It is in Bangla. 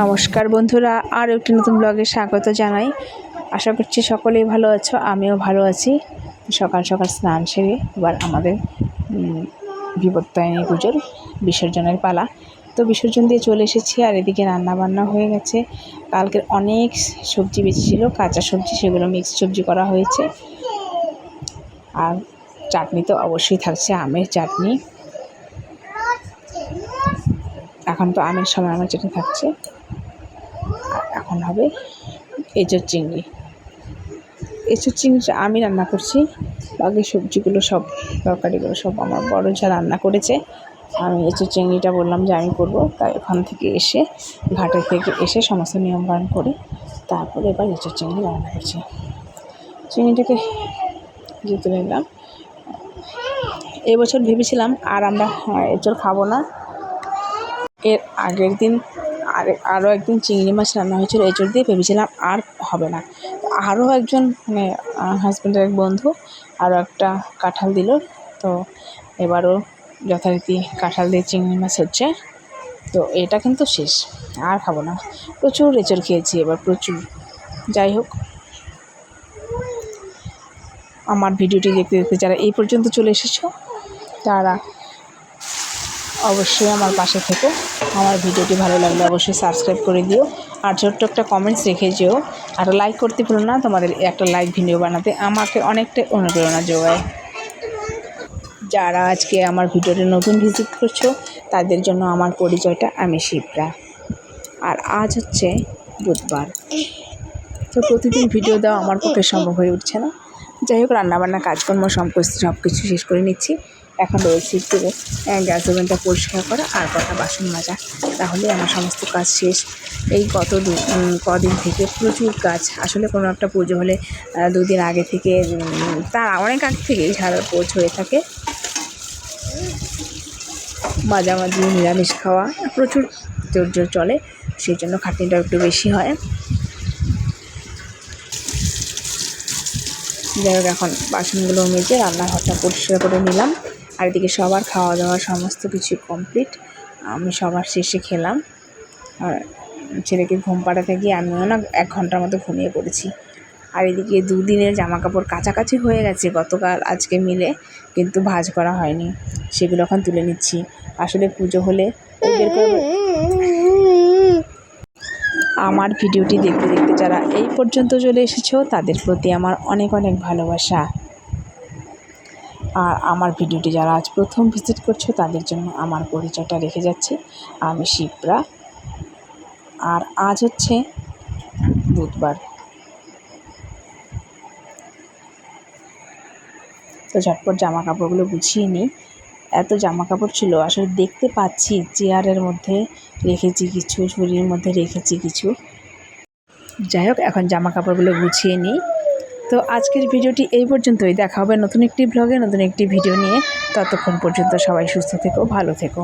নমস্কার বন্ধুরা আর একটি নতুন ব্লগে স্বাগত জানাই। আশা করছি সকলেই ভালো আছো, আমিও ভালো আছি। সকাল সকাল স্নান সেরে এবার আমাদের বিপত্তায়নী পুজোর বিসর্জনের পালা। তো বিসর্জন দিয়ে চলে এসেছি আর এদিকে রান্না বান্না হয়ে গেছে। কালকের অনেক সবজি বেঁচেছিলো, কাঁচা সবজি, সেগুলো মিক্স সবজি করা হয়েছে। আর চাটনি তো অবশ্যই থাকছে, আমের চাটনি। এখন তো আমের সময় আমার চাটনি থাকছে। আর এখন হবে এঁচোর চিংড়ি। এঁচোর চিংড়িটা আমি রান্না করছি। বাকি সবজিগুলো সব তরকারিগুলো সব আমার বড় যা রান্না করেছে আমি এঁচোর চিংড়িটা বললাম যে আমি করব। তাই ওখান থেকে এসে ঘাটের থেকে এসে সমস্ত নিয়ম নিয়মকানুন করে তারপরে এবার এঁচোর চিংড়ি রান্না করছি। চিংড়িটাকে দিয়ে তুলে নিলাম। এবছর ভেবেছিলাম আর আমরা আহ, এঁচোড় খাব না। এর আগের দিন আর আরও একদিন চিংড়ি মাছ রান্না হয়েছিল এঁচড় দিয়ে ভেবেছিলাম আর হবে না। আরও একজন মানে হাজব্যান্ডের এক বন্ধু আরও একটা কাঁঠাল দিল, তো এবারও যথারীতি কাঁঠাল দিয়ে চিংড়ি মাছ হচ্ছে। তো এটা কিন্তু শেষ, আর খাব না। প্রচুর এঁচড় খেয়েছি এবার, প্রচুর। যাই হোক, আমার ভিডিওটি দেখতে দেখতে যারা এই পর্যন্ত চলে এসেছ, তারা অবশ্যই আমার পাশে থেকো। আমার ভিডিওটি ভালো লাগলে অবশ্যই সাবস্ক্রাইব করে দিও। আর ছোট্ট একটা কমেন্টস রেখে যেও। আর লাইক করতে ভুলো না, তোমাদের একটা লাইক ভিডিও বানাতে আমাকে অনেকটা অনুপ্রেরণা যোগায়। যারা আজকে আমার ভিডিওটি নতুন ভিজিট করছ, তাদের জন্য আমার পরিচয়টা আমি শিবরা। আর আজ হচ্ছে বুধবার। তো প্রতিদিন ভিডিও দেওয়া আমার পক্ষে সম্ভব হয়ে উঠছে না। যাই হোক, রান্নাবান্না, কাজকর্ম সব কিছু শেষ করে নিচ্ছি। এখন রয়েছে একটু ওভেনটা পরিষ্কার করা আর কটা বাসন মাজা। তাহলে আমার সমস্ত কাজ শেষ। এই গত দু কদিন থেকে প্রচুর কাজ। আসলে কোনো একটা পুজো হলে দুদিন আগে থেকে তার অনেক আগে থেকেই সারা পোচ হয়ে থাকে। মাঝামাঝি নিরামিষ খাওয়া প্রচুর জোর জোর চলে সেই জন্য খাটনিটা একটু বেশি হয়। যাই হোক, এখন বাসনগুলো মেজে রান্নাঘরটা পরিষ্কার করে নিলাম। আর এদিকে সবার খাওয়া দাওয়া সমস্ত কিছু কমপ্লিট আমি সবার শেষে খেলাম। আর ছেলেকে ঘুম পাড়াতে গিয়ে আমিও না এক ঘণ্টার মতো ঘুমিয়ে পড়েছি। আর এদিকে দুদিনের জামা কাপড় কাছাকাছি হয়ে গেছে গতকাল আজকে মিলে, কিন্তু ভাঁজ করা হয়নি। সেগুলো এখন তুলে নিচ্ছি। আসলে পুজো হলে আমার ভিডিওটি দেখতে দেখতে যারা এই পর্যন্ত চলে এসেছ, তাদের প্রতি আমার অনেক অনেক ভালোবাসা। আর আমার ভিডিওটি যারা আজ প্রথম ভিজিট করছ, তাদের জন্য আমার পরিচয়টা রেখে যাচ্ছি। আমি শিপ্রা। আর আজ হচ্ছে বুধবার। তো ঝটপট জামা কাপড়গুলো গুছিয়ে নিই। এত জামা কাপড় ছিল, আসলে দেখতে পাচ্ছি চেয়ারের মধ্যে রেখেছি কিছু ঝুড়ির মধ্যে রেখেছি কিছু। যাই হোক, এখন জামা কাপড়গুলো গুছিয়ে নিই। তো আজকের ভিডিওটি এই পর্যন্তই। দেখা হবে নতুন একটি ব্লগে নতুন একটি ভিডিও নিয়ে। ততক্ষণ পর্যন্ত সবাই সুস্থ থেকো, ভালো থেকো।